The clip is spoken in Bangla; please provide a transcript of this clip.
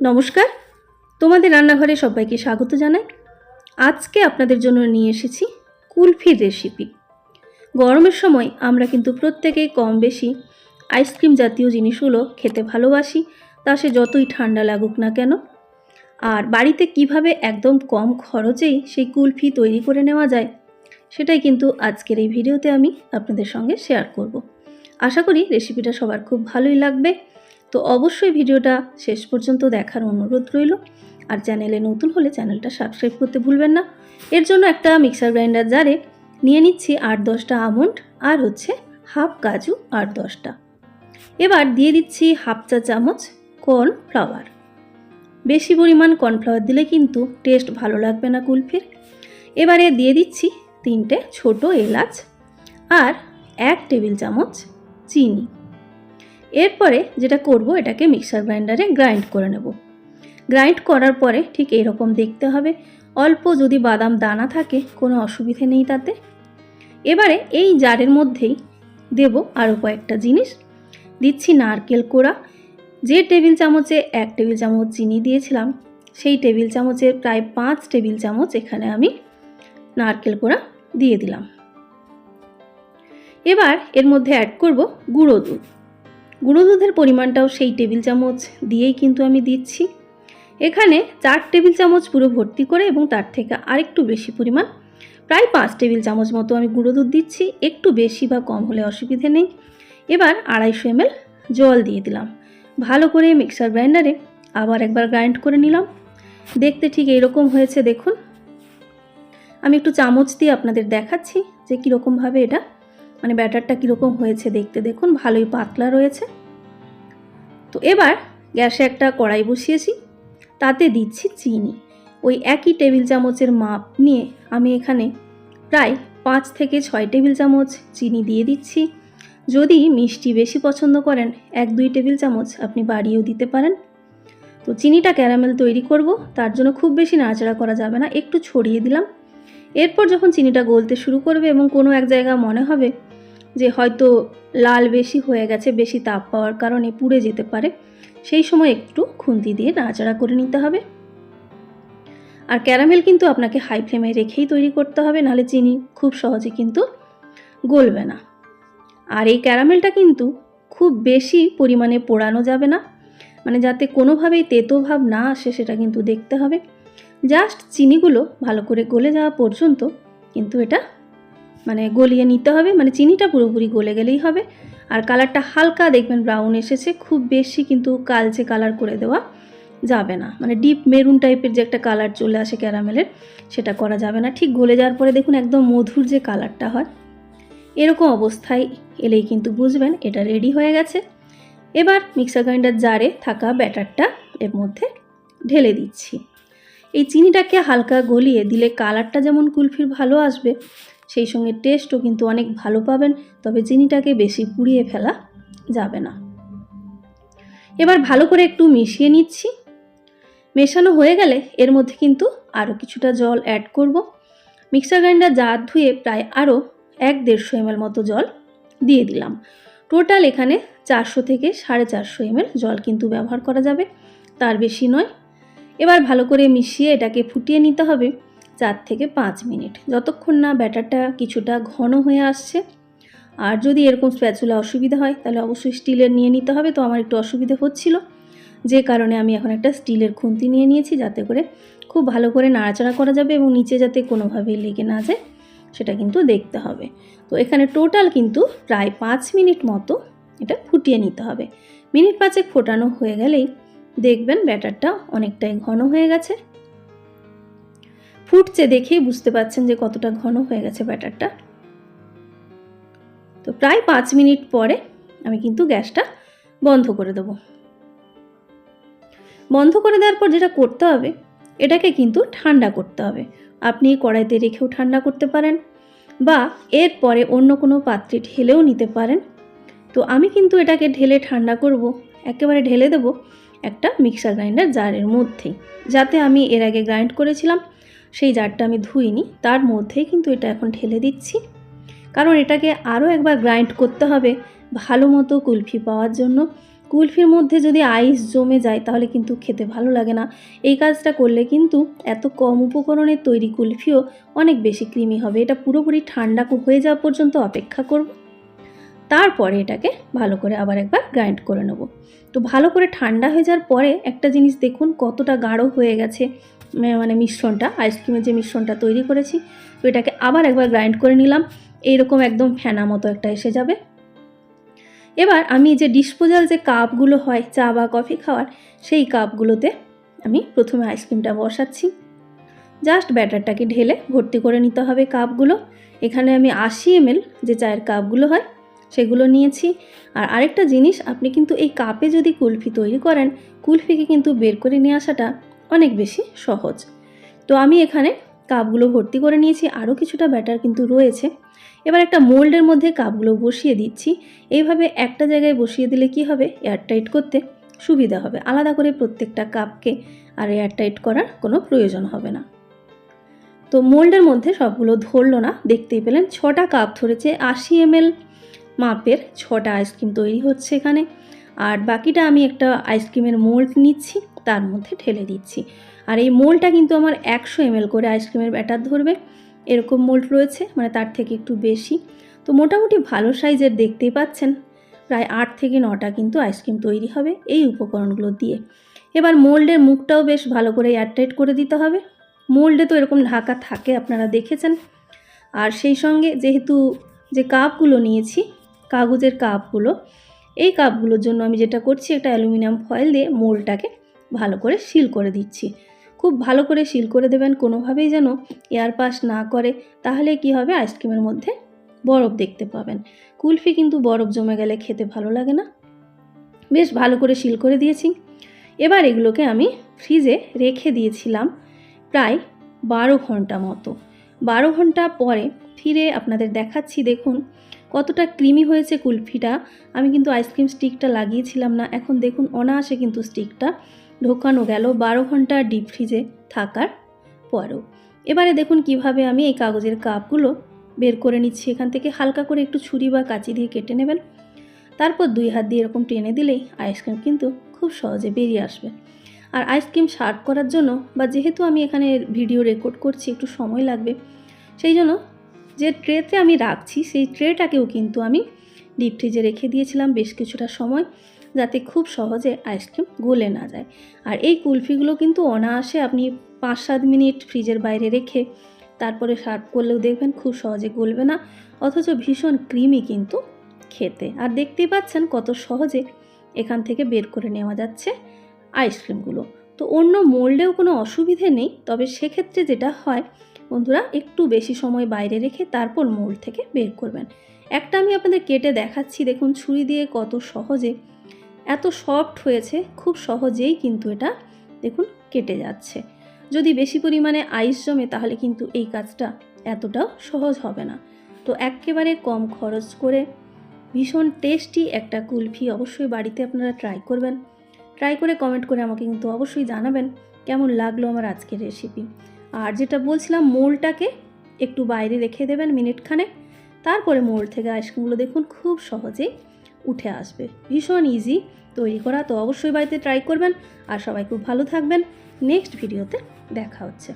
নমস্কার। তোমাদের রান্নাঘরে সবাইকে স্বাগত জানাই। আজকে আপনাদের জন্য নিয়ে এসেছি কুলফির রেসিপি গরমের সময় আমরা কিন্তু প্রত্যেকেই কম বেশি আইসক্রিম জাতীয় জিনিসগুলো খেতে ভালোবাসি, তা সে যতই ঠান্ডা লাগুক না কেন। আর বাড়িতে কীভাবে একদম কম খরচেই সেই কুলফি তৈরি করে নেওয়া যায়, সেটাই কিন্তু আজকের এই ভিডিওতে আমি আপনাদের সঙ্গে শেয়ার করব। আশা করি রেসিপিটা সবার খুব ভালোই লাগবে। তো অবশ্যই ভিডিওটা শেষ পর্যন্ত দেখার অনুরোধ রইল। আর চ্যানেলে নতুন হলে চ্যানেলটা সাবস্ক্রাইব করতে ভুলবেন না। এর জন্য একটা মিক্সার গ্রাইন্ডার জারে নিয়ে নিচ্ছি আট দশটা আমন্ড আর হচ্ছে হাফ কাজু আট দশটা। এবার দিয়ে দিচ্ছি হাফ চা চামচ কর্নফ্লাওয়ার বেশি পরিমাণ কর্নফ্লাওয়ার দিলে কিন্তু টেস্ট ভালো লাগবে না কুলফির। এবারে দিয়ে দিচ্ছি তিনটে ছোট এলাচ আর এক টেবিল চামচ চিনি। এরপরে যেটা করব, এটাকে মিক্সার গ্রাইন্ডারে গ্রাইন্ড করে নেব। গ্রাইন্ড করার পরে ঠিক এরকম দেখতে হবে। অল্প যদি বাদাম দানা থাকে, কোনো অসুবিধে নেই তাতে। এবারে এই জারের মধ্যেই দেব আরও কয়েকটা জিনিস। দিচ্ছি নারকেল কোড়া। যে টেবিল চামচে এক টেবিল চামচ চিনি দিয়েছিলাম, সেই টেবিল চামচের প্রায় পাঁচ টেবিল চামচ এখানে আমি নারকেল কোড়া দিয়ে দিলাম। এবার এর মধ্যে অ্যাড করব গুঁড়ো দুধ। গুঁড়ো দুধের পরিমাণটাও সেই টেবিল চামচ দিয়েই কিন্তু আমি দিচ্ছি। এখানে চার টেবিল চামচ পুরো ভর্তি করে এবং তার থেকে আরেকটু বেশি পরিমাণ প্রায় পাঁচ টেবিল চামচ মতো আমি গুঁড়ো দুধ দিচ্ছি। একটু বেশি বা কম হলে অসুবিধে নেই। এবার আড়াইশো এমএল জল দিয়ে দিলাম। ভালো করে মিক্সার গ্রাইন্ডারে আবার একবার গ্রাইন্ড করে নিলাম। দেখতে ঠিক এইরকম হয়েছে, দেখুন। আমি একটু চামচ দিয়ে আপনাদের দেখাচ্ছি যে কীরকমভাবে এটা মানে ব্যাটারটা কীরকম হয়েছে দেখতে দেখুন, ভালোই পাতলা রয়েছে। তো এবার গ্যাসে একটা কড়াই বসিয়েছি, তাতে দিচ্ছি চিনি। ওই একই টেবিল চামচের মাপ নিয়ে আমি এখানে প্রায় পাঁচ থেকে ছয় টেবিল চামচ চিনি দিয়ে দিচ্ছি। যদি মিষ্টি বেশি পছন্দ করেন, এক দুই টেবিল চামচ আপনি বাড়িয়েও দিতে পারেন। তো চিনিটা ক্যারামেল তৈরি করব, তার জন্য খুব বেশি নাড়াচাড়া করা যাবে না, একটু ছড়িয়ে দিলাম। এরপর যখন চিনিটা গলতে শুরু করবে এবং কোনো এক জায়গা মনে হবে যে হয়তো লাল বেশি হয়ে গেছে, বেশি তাপ পাওয়ার কারণে পুড়ে যেতে পারে, সেই সময় একটু খুন্তি দিয়ে নাড়াচাড়া করে নিতে হবে। আর ক্যারামেল কিন্তু আপনাকে হাই ফ্লেমে রেখেই তৈরি করতে হবে, নাহলে চিনি খুব সহজে কিন্তু গলবে না। আর এই ক্যারামেলটা কিন্তু খুব বেশি পরিমাণে পোড়ানো যাবে না মানে যাতে কোনোভাবেই তেতো ভাব না আসে সেটা কিন্তু দেখতে হবে। জাস্ট চিনিগুলো ভালো করে গলে যাওয়া পর্যন্ত কিন্তু এটা মানে গলিয়ে নিতে হবে মানে চিনিটা পুরোপুরি গলে গেলেই হবে। আর কালারটা হালকা দেখবেন ব্রাউন এসেছে, খুব বেশি কিন্তু কালচে কালার করে দেওয়া যাবে না। মানে ডিপ মেরুন টাইপের যে একটা কালার চলে আসে ক্যারামেলের সেটা করা যাবে না। ঠিক গলে যাওয়ার পরে দেখুন একদম মধুর যে কালারটা হয়, এরকম অবস্থায় এলেই কিন্তু বুঝবেন এটা রেডি হয়ে গেছে। এবার মিক্সার গ্রাইন্ডার জারে থাকা ব্যাটারটা এর মধ্যে ঢেলে দিচ্ছি। এই চিনিটাকে হালকা গলিয়ে দিলে কালারটা যেমন কুলফির ভালো আসবে, সেই সঙ্গে টেস্টও কিন্তু অনেক ভালো পাবেন, তবে চিনিটাকে বেশি পুড়িয়ে ফেলা যাবে না। এবার ভালো করে একটু মিশিয়ে নিচ্ছি। মেশানো হয়ে গেলে এর মধ্যে কিন্তু আরও কিছুটা জল অ্যাড করব। মিক্সার গ্রাইন্ডার জার ধুয়ে প্রায় আরও এক দেড়শো এমএল মতো জল দিয়ে দিলাম। টোটাল এখানে চারশো থেকে সাড়ে চারশো এমএল জল কিন্তু ব্যবহার করা যাবে, তার বেশি নয়। এবার ভালো করে মিশিয়ে এটাকে ফুটিয়ে নিতে হবে চার থেকে পাঁচ মিনিট। যতক্ষণ না ব্যাটারটা কিছুটা ঘন হয়ে আসছে, আর যদি এরকম স্প্যাচুলা অসুবিধা হয়, তাহলে অবশ্যই স্টিলের নিয়ে নিতে হবে। তো আমার একটু অসুবিধে হচ্ছিল, যে কারণে আমি এখন একটা স্টিলের খুন্তি নিয়ে নিয়েছি, যাতে করে খুব ভালো করে নাড়াচাড়া করা যাবে এবং নিচে যাতে কোনোভাবেই লেগে না যায়, সেটা কিন্তু দেখতে হবে। তো এখানে টোটাল কিন্তু প্রায় পাঁচ মিনিট মতো এটা ফুটিয়ে নিতে হবে। মিনিট পাঁচেক ফোটানো হয়ে গেলেই দেখবেন ব্যাটারটা অনেকটাই ঘন হয়ে গেছে। ফুটছে দেখেই বুঝতে পাচ্ছেন যে কতটা ঘন হয়ে গেছে ব্যাটারটা। তো প্রায় পাঁচ মিনিট পরে আমি কিন্তু গ্যাসটা বন্ধ করে দেবো। বন্ধ করে দেওয়ার পর যেটা করতে হবে, এটাকে কিন্তু ঠান্ডা করতে হবে। আপনি কড়াইতে রেখেও ঠান্ডা করতে পারেন বা এরপরে অন্য কোনো পাত্রে ঢেলেও নিতে পারেন। তো আমি কিন্তু এটাকে ঢেলে ঠান্ডা করব, একেবারে ঢেলে দেব। একটা মিক্সার গ্রাইন্ডার জারের মধ্যেই। যাতে আমি এর আগে গ্রাইন্ড করেছিলাম, সেই জারটা আমি ধুইনি। তার মধ্যেই কিন্তু এটা এখন ঢেলে দিচ্ছি। কারণ এটাকে আরও একবার গ্রাইন্ড করতে হবে ভালো মতো কুলফি পাওয়ার জন্য। কুলফির মধ্যে যদি আইস জমে যায়, তাহলে কিন্তু খেতে ভালো লাগে না। এই কাজটা করলে কিন্তু এত কম উপকরণের তৈরি কুলফিও অনেক বেশি ক্রিমি হবে। এটা পুরোপুরি ঠান্ডা হয়ে যাওয়া পর্যন্ত অপেক্ষা করব। তারপরে এটাকে ভালো করে আবার একবার গ্রাইন্ড করে নেব। তো ভালো করে ঠান্ডা হয়ে যাওয়ার পরে একটা জিনিস দেখুন কতটা গাঢ় হয়ে গেছে মানে মিশ্রণটা আইসক্রিমের যে মিশ্রণটা তৈরি করেছি। তো এটাকে আবার একবার গ্রাইন্ড করে নিলাম, এইরকম একদম ফেনা মতো একটা এসে যাবে। এবার আমি যে ডিসপোজাল যে কাপগুলো হয়, চা বা কফি খাওয়ার, সেই কাপগুলোতে আমি প্রথমে আইসক্রিমটা বসাচ্ছি। জাস্ট ব্যাটারটাকে ঢেলে ভর্তি করে নিতে হবে কাপগুলো এখানে আমি আশি এমএল যে চায়ের কাপগুলো হয় সেগুলো নিয়েছি। আর আরেকটা জিনিস, আপনি কিন্তু এই কাপে যদি কুলফি তৈরি করেন, কুলফিকে কিন্তু বের করে নিয়ে আসাটা অনেক বেশি সহজ। তো আমি এখানে কাপগুলো ভর্তি করে নিয়েছি, আরও কিছুটা ব্যাটার কিন্তু রয়েছে। এবার একটা মোল্ডের মধ্যে কাপগুলো বসিয়ে দিচ্ছি। এইভাবে একটা জায়গায় বসিয়ে দিলে কি হবে? এয়ারটাইট করতে সুবিধা হবে। আলাদা করে প্রত্যেকটা কাপকে আর এয়ারটাইট করার কোনো প্রয়োজন হবে না। তো মোল্ডের মধ্যে সবগুলো ধরলো না। দেখতেই পেলেন, ছটা কাপ ধরেছে আশি এমএল মাপের ছটা আইসক্রিম তৈরি হচ্ছে এখানে। আর বাকিটা আমি একটা আইসক্রিমের মোল্ড নিচ্ছি, তার মধ্যে ঢেলে দিচ্ছি। আর এই মোল্ডটা কিন্তু আমার একশো এমএল করে আইসক্রিমের ব্যাটার ধরবে। এরকম মোল্ড রয়েছে মানে তার থেকে একটু বেশি। তো মোটামুটি ভালো সাইজের দেখতেই পাচ্ছেন, প্রায় আট থেকে নটা কিন্তু আইসক্রিম তৈরি হবে এই উপকরণগুলো দিয়ে। এবার মোল্ডের মুখটাও বেশ ভালো করে এয়ারটাইট করে দিতে হবে। মোল্ডে তো এরকম ঢাকা থাকে, আপনারা দেখেছেন। আর সেই সঙ্গে যেহেতু যে কাপগুলো নিয়েছি কাগজের কাপগুলো। এই কাপগুলোর জন্য আমি যেটা করছি, একটা অ্যালুমিনিয়াম ফয়েল দিয়ে মোলটাকে ভালো করে সিল করে দিচ্ছি। খুব ভালো করে সিল করে দেবেন, কোনোভাবেই যেন এয়ার পাস না করে, তাহলে কি হবে? আইসক্রিমের মধ্যে বরফ দেখতে পাবেন। কুলফি কিন্তু বরফ জমে গেলে খেতে ভালো লাগে না। বেশ ভালো করে সিল করে দিয়েছি। এবার এগুলোকে আমি ফ্রিজে রেখে দিয়েছিলাম প্রায় বারো ঘণ্টা মতো। বারো ঘণ্টা পরে ফিরে আপনাদের দেখাচ্ছি, দেখুন। কতটা ক্রিমি হয়েছে কুলফিটা, আমি কিন্তু আইসক্রিম স্টিকটা লাগিয়েছিলাম না। এখন দেখুন অনায়াসে কিন্তু স্টিকটা ঢোকানো গেল বারো ঘণ্টা ডিপ ফ্রিজে থাকার পরেও। এবারে দেখুন কীভাবে আমি এই কাগজের কাপগুলো বের করে নিচ্ছি। এখান থেকে হালকা করে একটু ছুরি বা কাঁচি দিয়ে কেটে নেবেন। তারপর দুই হাত দিয়ে এরকম টেনে দিলেই আইসক্রিম কিন্তু খুব সহজে বেরিয়ে আসবে। আর আইসক্রিম সার্ভ করার জন্য বা যেহেতু আমি এখানে ভিডিও রেকর্ড করছি, একটু সময় লাগবে, সেই জন্য যে ট্রেতে আমি রাখছি, সেই ট্রেটাকেও কিন্তু আমি ডিপ ফ্রিজে রেখে দিয়েছিলাম বেশ কিছুটা সময়, যাতে খুব সহজে আইসক্রিম গলে না যায়। আর এই কুলফিগুলো কিন্তু অনায়াসে আপনি পাঁচ সাত মিনিট ফ্রিজের বাইরে রেখে তারপরে সার্ভ করলেও দেখবেন খুব সহজে গলবে না, অথচ ভীষণ ক্রিমি কিন্তু খেতে। আর দেখতেই পাচ্ছেন কত সহজে এখান থেকে বের করে নেওয়া যাচ্ছে আইসক্রিমগুলো তো অন্য মোল্ডেও কোনো অসুবিধে নেই, তবে সেক্ষেত্রে যেটা হয় বন্ধুরা, একটু বেশি সময় বাইরে রেখে তারপর মোল্ড থেকে বের করবেন। একটা আমি আপনাদের কেটে দেখাচ্ছি, দেখুন ছুরি দিয়ে কত সহজে, এত সফট হয়েছে, খুব সহজেই কিন্তু এটা, দেখুন, কেটে যাচ্ছে। যদি বেশি পরিমাণে আইস জমে, তাহলে কিন্তু এই কাজটা এতটাও সহজ হবে না। তো একেবারে কম খরচ করে ভীষণ টেস্টি একটা কুলফি অবশ্যই বাড়িতে আপনারা ট্রাই করবেন। ট্রাই করে কমেন্ট করে আমাকে কিন্তু অবশ্যই জানাবেন, কেমন লাগল আমার আজকের রেসিপি আর যেটা বলছিলাম, মোলটাকে একটু বাইরে রেখে দেবেন মিনিটখানে তারপরে মোল থেকে আইসক্রিমগুলো দেখুন, খুব সহজেই উঠে আসবে। ভীষণ ইজি তৈরি করা। তো অবশ্যই বাড়িতে ট্রাই করবেন। আর সবাই খুব ভালো থাকবেন। নেক্সট ভিডিওতে দেখা হচ্ছে।